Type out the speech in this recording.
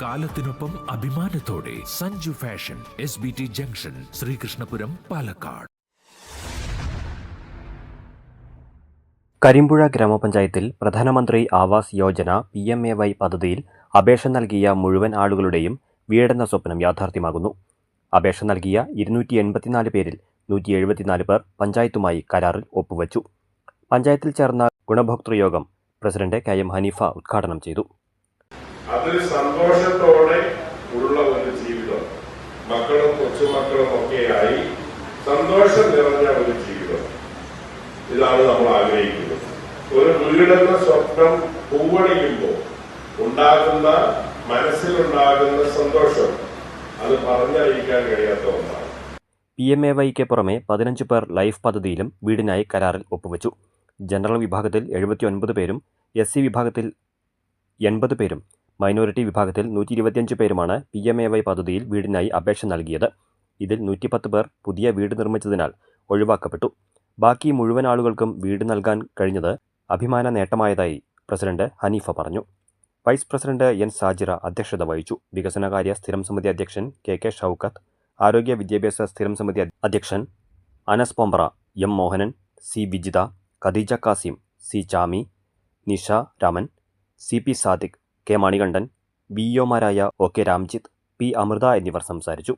കാലത്തിനൊപ്പം അഭിമാനത്തോടെ Sanju fashion S B T junction Sreekrishnapuram Palakkad. Karimpuzha ഗ്രാമപഞ്ചായത്തിൽ പ്രധാനമന്ത്രി Awas Yojana P M A Y പദ്ധതിയിൽ അപേക്ഷ നൽകിയ മുഴുവൻ ആളുകളുടെയും വീടെന്ന സ്വപ്നം യാഥാർത്ഥ്യമാകുന്നു. അപേക്ഷ നൽകിയ ഇരുന്നൂറ്റി എൺപത്തിനാല് പേരിൽ നൂറ്റി എഴുപത്തിനാല് പേർ പഞ്ചായത്തുമായി കരാറിൽ ഒപ്പുവച്ചു. പഞ്ചായത്തിൽ ചേർന്ന ഗുണഭോക്തൃ യോഗം പ്രസിഡന്റ് കെ എം ഹനീഫ ഉദ്ഘാടനം ചെയ്തു. അതൊരു സന്തോഷത്തോടെ ഉള്ള ഒരു ജീവിതം. മക്കളും കൊച്ചുമക്കളും ഒക്കെയായി സന്തോഷം നിറഞ്ഞ ഒരു ജീവിതം. ഇതാണ് നമ്മൾ ആഗ്രഹിക്കുന്നത്. ഒരു വീടെന്ന സ്വപ്നം പൂവണിയുമ്പോൾ ഉണ്ടാകുന്ന മനസ്സിലുണ്ടാകുന്ന സന്തോഷം അത് പറഞ്ഞറിയിക്കാൻ കഴിയാത്ത ഒന്നാണ്. പി എം എ വൈക്ക് പുറമെ പതിനഞ്ച് പേർ ലൈഫ് പദ്ധതിയിലും വീടിനായി കരാറിൽ ഒപ്പുവച്ചു. ജനറൽ വിഭാഗത്തിൽ എഴുപത്തിയൊൻപത് പേരും എസ് സി വിഭാഗത്തിൽ എൺപത് പേരും മൈനോറിറ്റി വിഭാഗത്തിൽ നൂറ്റി ഇരുപത്തിയഞ്ച് പേരുമാണ് പി എം എ വൈ പദ്ധതിയിൽ വീടിനായി അപേക്ഷ നൽകിയത്. ഇതിൽ നൂറ്റിപ്പത്ത് പേർ പുതിയ വീട് നിർമ്മിച്ചതിനാൽ ഒഴിവാക്കപ്പെട്ടു. ബാക്കി മുഴുവൻ ആളുകൾക്കും വീട് നൽകാൻ കഴിഞ്ഞത് അഭിമാന നേട്ടമായതായി പ്രസിഡന്റ് ഹനീഫ പറഞ്ഞു. വൈസ് പ്രസിഡന്റ് എൻ സാജിറ അധ്യക്ഷത വഹിച്ചു. വികസനകാര്യ സ്ഥിരം സമിതി അധ്യക്ഷൻ കെ കെ ഷൌക്കത്ത് ആരോഗ്യ വിദ്യാഭ്യാസ സ്ഥിരം സമിതി അധ്യക്ഷൻ Anas Pombra M Mohanan C Vijitha Khadeeja Kasim C Chami Nisha Raman C P Sadiq K Manikandan B ഒമാരായ O K Ramjith P Amritha എന്നിവർ സംസാരിച്ചു.